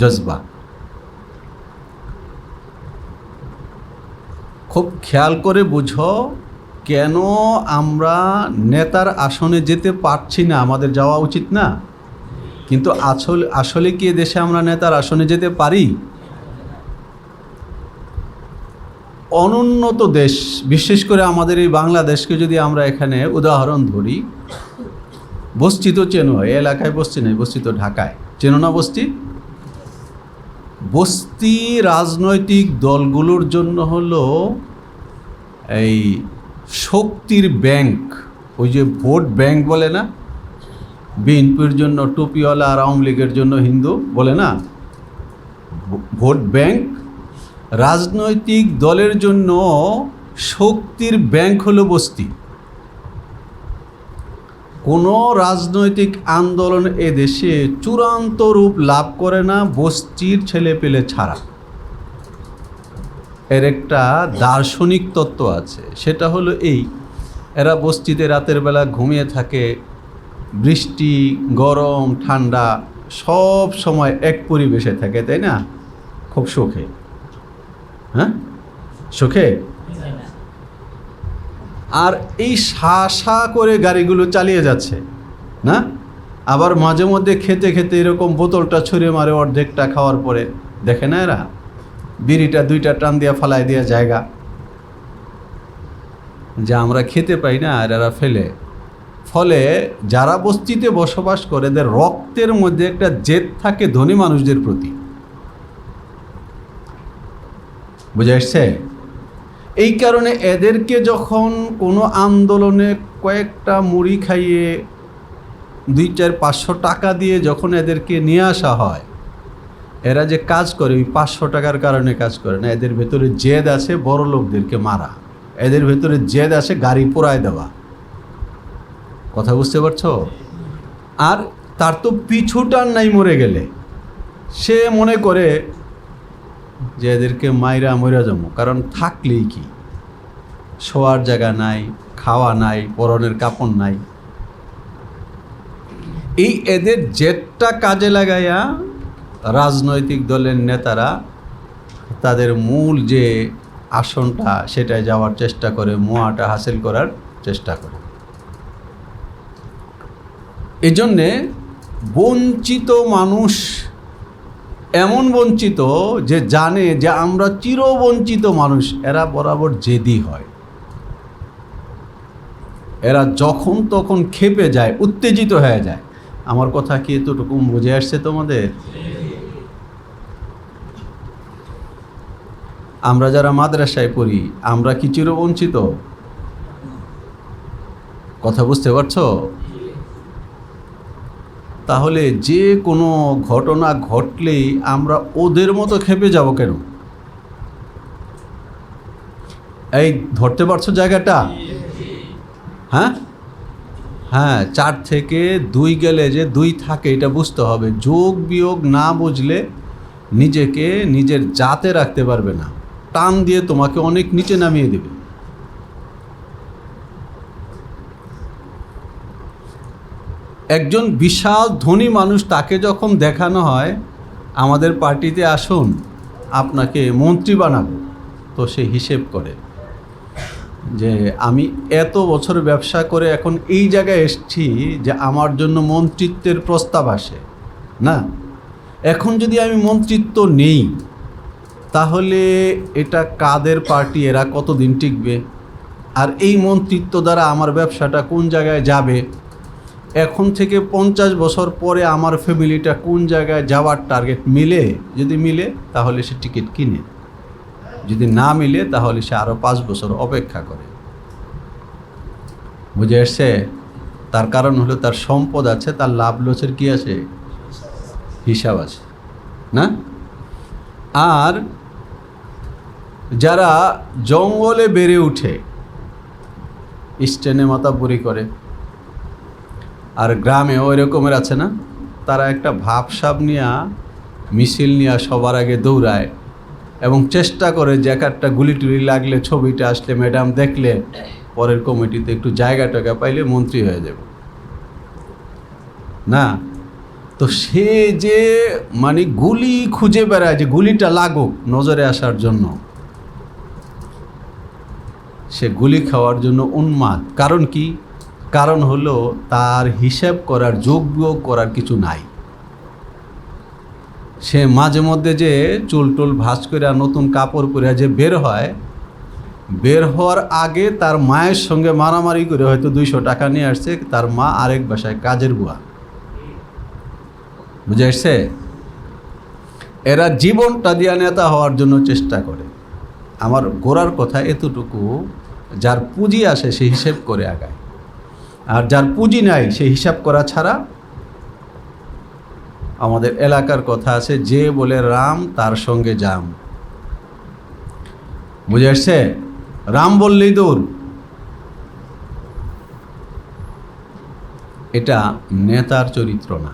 জজবা। খুব খেয়াল করে বুঝো, কেন আমরা নেতার আসনে যেতে পারছি না? আমাদের যাওয়া উচিত না। কিন্তু আসলে আসলে কি দেশে আমরা নেতার আসনে যেতে পারি? অনুন্নত দেশ, বিশেষ করে আমাদের এই বাংলাদেশকে যদি আমরা এখানে উদাহরণ ধরি বস্তি তো চেনো এলাকায় বস্তি নেই, বস্তি তো ঢাকায়। চেনো না বস্তি? বস্তি রাজনৈতিক দলগুলোর জন্য হলো এই শক্তির ব্যাংক, ওই যে ভোট ব্যাংক বলে না? বিএনপির জন্য টুপিওয়ালা আর আওয়ামী লীগের জন্য হিন্দু বলে না? Vote bank? রাজনৈতিক দলের জন্য শক্তির ব্যাংক হলো বস্তি। কোনো রাজনৈতিক আন্দোলন এ দেশে চূড়ান্ত রূপ লাভ করে না, বস্তির ছেলে পেলে ছাড়া। এর একটা দার্শনিক তত্ত্ব আছে, সেটা হলো এই। এরা বস্তিতে রাতের বেলা ঘুমিয়ে থাকে, বৃষ্টি, গরম, ঠান্ডা, সব সময় এক পরিবেশে থাকে, তাই না? খুব সুখে হ্যাঁ? সুখে আর এই সা করে গাড়িগুলো চালিয়ে যাচ্ছে, না? আবার মাঝে মধ্যে খেতে খেতে এরকম বোতলটা ছুঁড়ে মারে অর্ধেকটা খাওয়ার পরে, দেখে না এরা? বিড়িটা দুইটা টান দিয়া ফালাই দেওয়া জায়গা। যা আমরা খেতে পাই না আর এরা ফেলে। ফলে যারা বস্তিতে বসবাস করে, এদের রক্তের মধ্যে একটা জেদ থাকে ধনী মানুষদের প্রতি। বুঝে আসছে? এই কারণে এদেরকে যখন কোনো আন্দোলনে কয়েকটা মুড়ি খাইয়ে দুই চার পাঁচশো টাকা দিয়ে যখন এদেরকে নিয়ে আসা হয়, এরা যে কাজ করে, ওই পাঁচশো টাকার কারণে কাজ করে না। এদের ভেতরে জেদ আছে বড় লোকদেরকে মারা। এদের ভেতরে জেদ আছে গাড়ি পোড়ায় দেওয়া। কথা বুঝতে পারছ? আর তার তো পিছুটার নাই মরে গেলে। সে মনে করে যে এদেরকে মাইরা মরে যাব কারণ থাকলেই কি? শোয়ার জায়গা নাই, খাওয়া নাই, পরনের কাপড় নাই। এই এদের জেটটা কাজে লাগাইয়া রাজনৈতিক দলের নেতারা তাদের মূল যে আসনটা, সেটায় যাওয়ার চেষ্টা করে, মোয়াটা হাসিল করার চেষ্টা করে। এই জন্যে বঞ্চিত মানুষ এমন বঞ্চিত যে জানে যে আমরা চিরবঞ্চিত মানুষ, এরা বরাবর জেদি হয়। এরা যখন তখন খেপে যায়, উত্তেজিত হয়ে যায়। আমার কথা কি এতটুকু বুঝে আসছে তোমাদের? আমরা যারা মাদ্রাসায় পড়ি, আমরা কি চিরবঞ্চিত? কথা বুঝতে পারছ? তাহলে যে কোনো ঘটনা ঘটলেই আমরা ওদের মতো খেপে যাব কেন? এই ধরতে পারছ জায়গাটা? হ্যাঁ? হ্যাঁ চার থেকে দুই গেলে যে দুই থাকে, এটা বুঝতে হবে। যোগ বিয়োগ না বুঝলে নিজেকে নিজের জাতে রাখতে পারবে না। টান দিয়ে তোমাকে অনেক নিচে নামিয়ে দেবে। একজন বিশাল ধনী মানুষ তাকে যখন দেখানো হয়, আমাদের পার্টিতে আসুন, আপনাকে মন্ত্রী বানাবো। তো সে হিসেব করে যে, আমি এত বছর ব্যবসা করে এখন এই জায়গায় এসছি যে আমার জন্য মন্ত্রিত্বের প্রস্তাব আসে। না, এখন যদি আমি মন্ত্রিত্ব নেই, তাহলে এটা কাদের পার্টি, এরা কতদিন টিকবে? আর এই মন্ত্রিত্ব দ্বারা আমার ব্যবসাটা কোন জায়গায় যাবে? এখন থেকে পঞ্চাশ বছর পরে আমার ফ্যামিলিটা কোন জায়গায় যাওয়ার টার্গেট মিলে, যদি মিলে, তাহলে সে টিকিট কিনে। যদি না মিলে, তাহলে সে আরও পাঁচ বছর অপেক্ষা করে। বুঝে এসছে? তার কারণ হলো তার সম্পদ আছে, তার লাভ লসের কী আছে? হিসাব আছে। না? আর যারা জঙ্গলে বেড়ে উঠে স্টেনে মাতাপুরি করে আর গ্রামে ওই রকমের আছে না? তারা একটা ভাবসাব নিয়ে মিছিল নিয়ে সবার আগে দৌড়ায় এবং চেষ্টা করে যে একটা গুলি টুলি লাগলে ছবিটা আসলে ম্যাডাম দেখলে পরের কমিটিতে একটু জায়গা টাকা পাইলে মন্ত্রী হয়ে যাব। না, তো সে যে মানে গুলি খুঁজে বেড়ায় যে গুলিটা লাগুক নজরে আসার জন্য, সে গুলি খাওয়ার জন্য উন্মাদ। কারণ কি? কারণ হলো তার হিসাব করার যোগ্য করার কিছু নাই। সে মাঝে মধ্যে যে চুল টুল ভাঁজ করে নতুন কাপড় পরে যে বের হয়, বের হওয়ার আগে তার মায়ের সঙ্গে মারামারি করে হয়তো দুইশো টাকা নিয়ে আসছে, তার মা আরেক বাসায় কাজের বুয়া। বুঝে আসছে? এরা জীবনটা দিয়া নেতা হওয়ার জন্য চেষ্টা করে। আমার গোড়ার কথা এতটুকু, যার পুঁজি আসে সে হিসেব করে আগায়। আর যার পুঁজি নাই, সে হিসাব করা ছাড়া আমাদের এলাকার কথা আছে, যে বলে রাম, তার সঙ্গে জাম বুঝে আসছে? রাম বললেই দৌড় এটা নেতার চরিত্র না।